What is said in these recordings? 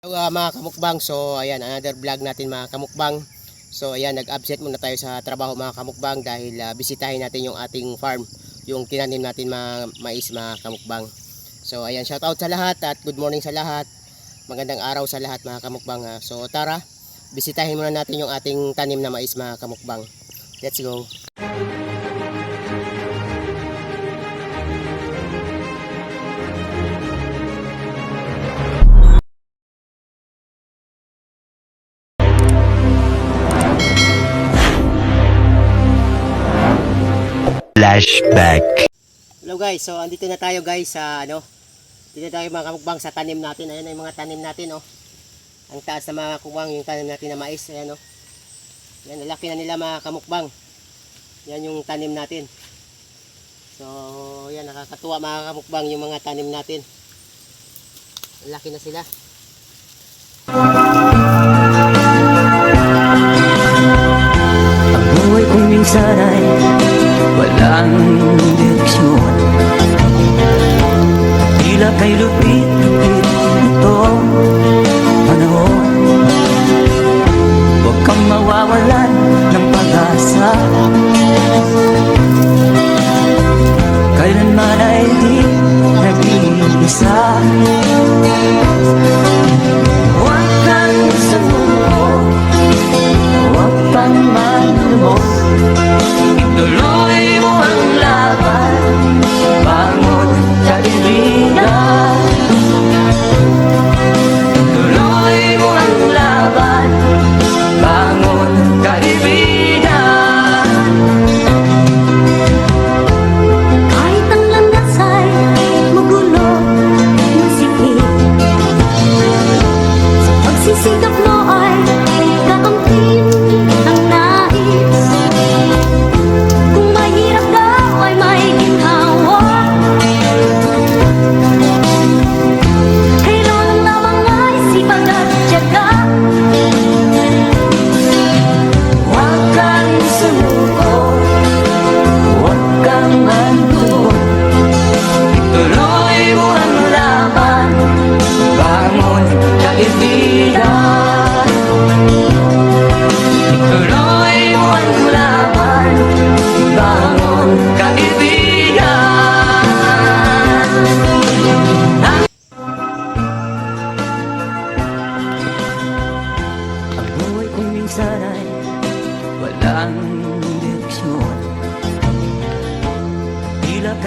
Hello uh, mga kamukbang, so ayan another vlog natin mga kamukbang. So ayan nag-absent muna tayo sa trabaho mga kamukbang dahil uh, bisitahin natin yung ating farm Yung tinanim natin mga mais mga kamukbang. So ayan shout out sa lahat at good morning sa lahat. Magandang araw sa lahat mga kamukbang ha. So tara, bisitahin muna natin yung ating tanim na mais mga kamukbang. Let's go Flashback. Hello guys, so andito na tayo guys sa ano Dito tayo mga kamukbang sa tanim natin. Ayan yung mga tanim natin oh. Ang taas na mga kamukbang yung tanim natin na mais. Ayan oh. Yan, laki na nila mga kamukbang. Yan yung tanim natin. So, yan nakakatuwa mga kamukbang yung mga tanim natin. Laki na sila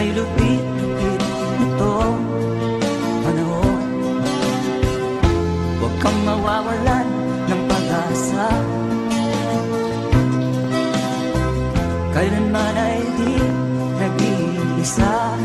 Kay lupit-lupit ito panahon. Huwag kang mawawalan ng pag-asa. Kailanman ay di nag-iisa